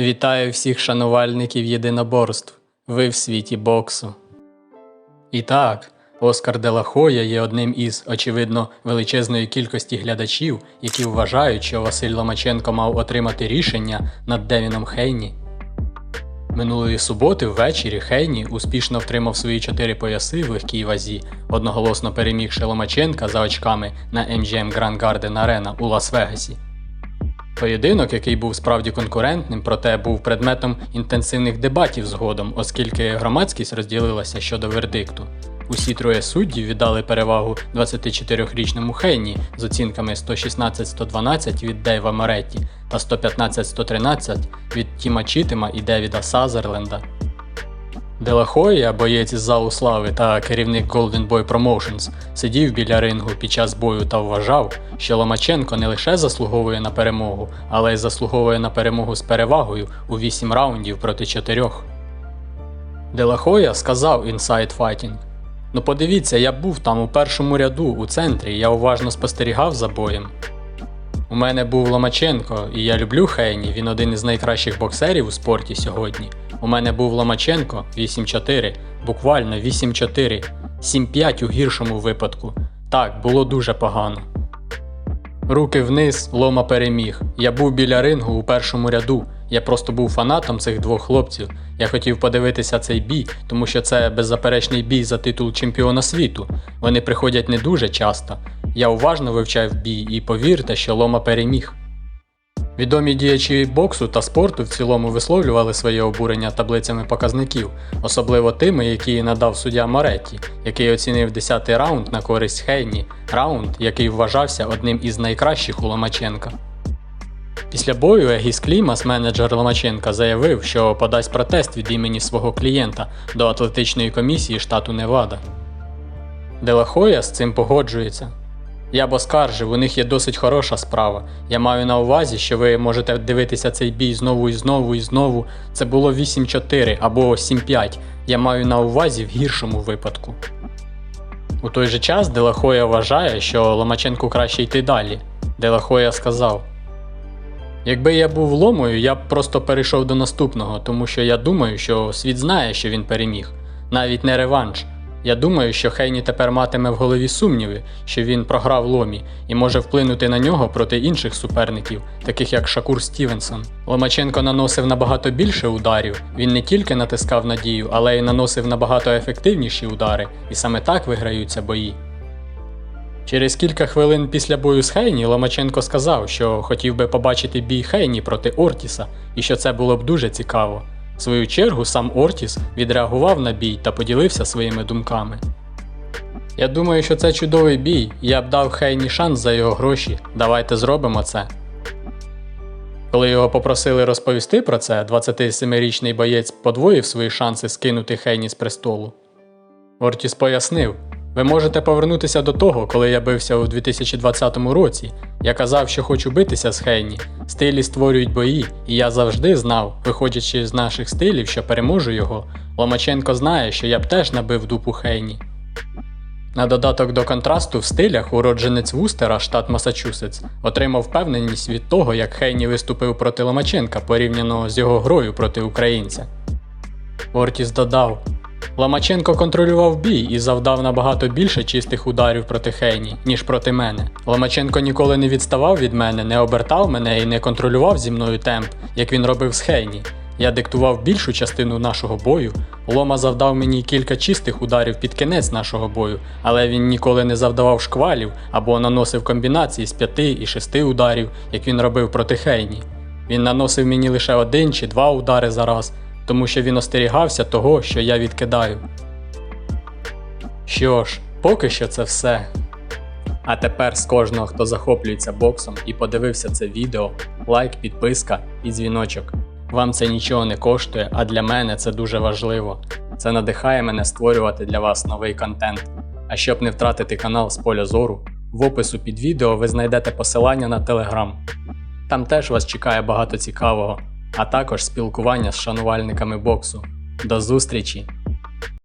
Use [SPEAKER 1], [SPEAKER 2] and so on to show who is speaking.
[SPEAKER 1] Вітаю всіх шанувальників єдиноборств. Ви в світі боксу. І так, Оскар Делахоя є одним із, очевидно, величезної кількості глядачів, які вважають, що Василь Ломаченко мав отримати рішення над Девіном Хейні. Минулої суботи ввечері Хейні успішно втримав свої чотири пояси в легкій вазі, одноголосно перемігши Ломаченка за очками на MGM Grand Garden Arena у Лас-Вегасі. Поєдинок, який був справді конкурентним, проте був предметом інтенсивних дебатів згодом, оскільки громадськість розділилася щодо вердикту. Усі троє суддів віддали перевагу 24-річному Хейні з оцінками 116-112 від Дейва Моретті та 115-113 від Тіма Чітима і Девіда Сазерленда. Делахоя, боєць із залу слави та керівник Golden Boy Promotions, сидів біля рингу під час бою та вважав, що Ломаченко не лише заслуговує на перемогу, але й заслуговує на перемогу з перевагою у 8 раундів проти 4. Делахоя сказав Inside Fighting Ну подивіться, я був там у першому ряду, у центрі, я уважно спостерігав за боєм. У мене був Ломаченко, і я люблю Хейні, він один із найкращих боксерів у спорті сьогодні. У мене був Ломаченко 8-4, буквально 8-4, 7-5 у гіршому випадку. Так, було дуже погано. Руки вниз, лома переміг. Я був біля рингу у першому ряду. Я просто був фанатом цих двох хлопців. Я хотів подивитися цей бій, тому що це беззаперечний бій за титул чемпіона світу. Вони приходять не дуже часто. Я уважно вивчав бій і повірте, що лома переміг. Відомі діячі боксу та спорту в цілому висловлювали своє обурення таблицями показників, особливо тими, які надав суддя Моретті, який оцінив 10-й раунд на користь Хейні, раунд, який вважався одним із найкращих у Ломаченка. Після бою Егіс Клімас, менеджер Ломаченка, заявив, що подасть протест від імені свого клієнта до атлетичної комісії штату Невада. Делахоя з цим погоджується. Я б оскаржив, у них є досить хороша справа. Я маю на увазі, що ви можете дивитися цей бій знову і знову і знову. Це було 8-4 або 7-5. Я маю на увазі в гіршому випадку. У той же час Делахоя вважає, що Ломаченку краще йти далі. Делахоя сказав: Якби я був ломою, я б просто перейшов до наступного, тому що я думаю, що світ знає, що він переміг, навіть не реванш. Я думаю, що Хейні тепер матиме в голові сумніви, що він програв ломі і може вплинути на нього проти інших суперників, таких як Шакур Стівенсон. Ломаченко наносив набагато більше ударів. Він не тільки натискав надію, але й наносив набагато ефективніші удари, і саме так виграються бої. Через кілька хвилин після бою з Хейні Ломаченко сказав, що хотів би побачити бій Хейні проти Ортіса і що це було б дуже цікаво. Свою чергу сам Ортіс відреагував на бій та поділився своїми думками. Я думаю, що це чудовий бій, я б дав Хейні шанс за його гроші. Давайте зробимо це. Коли його попросили розповісти про це, 27-річний боєць подвоїв свої шанси скинути Хейні з престолу. Ортіс пояснив. Ви можете повернутися до того, коли я бився у 2020 році. Я казав, що хочу битися з Хейні. Стилі створюють бої, і я завжди знав, виходячи з наших стилів, що переможу його. Ломаченко знає, що я б теж набив дупу Хейні. На додаток до контрасту в стилях уродженець Вустера, штат Масачусетс, отримав впевненість від того, як Хейні виступив проти Ломаченка порівняно з його грою проти українця. Ортіс додав. Ломаченко контролював бій і завдав набагато більше чистих ударів проти Хейні, ніж проти мене. Ломаченко ніколи не відставав від мене, не обертав мене і не контролював зі мною темп, як він робив з Хейні. Я диктував більшу частину нашого бою. Лома завдав мені кілька чистих ударів під кінець нашого бою, але він ніколи не завдавав шквалів або наносив комбінації з п'яти і шести ударів, як він робив проти Хейні. Він наносив мені лише один чи два удари за раз, тому що він остерігався того, що я відкидаю. Що ж, поки що це все. А тепер з кожного, хто захоплюється боксом і подивився це відео, лайк, підписка і дзвіночок. Вам це нічого не коштує, а для мене це дуже важливо. Це надихає мене створювати для вас новий контент. А щоб не втратити канал з поля зору, в опису під відео ви знайдете посилання на телеграм. Там теж вас чекає багато цікавого, а також спілкування з шанувальниками боксу. До зустрічі!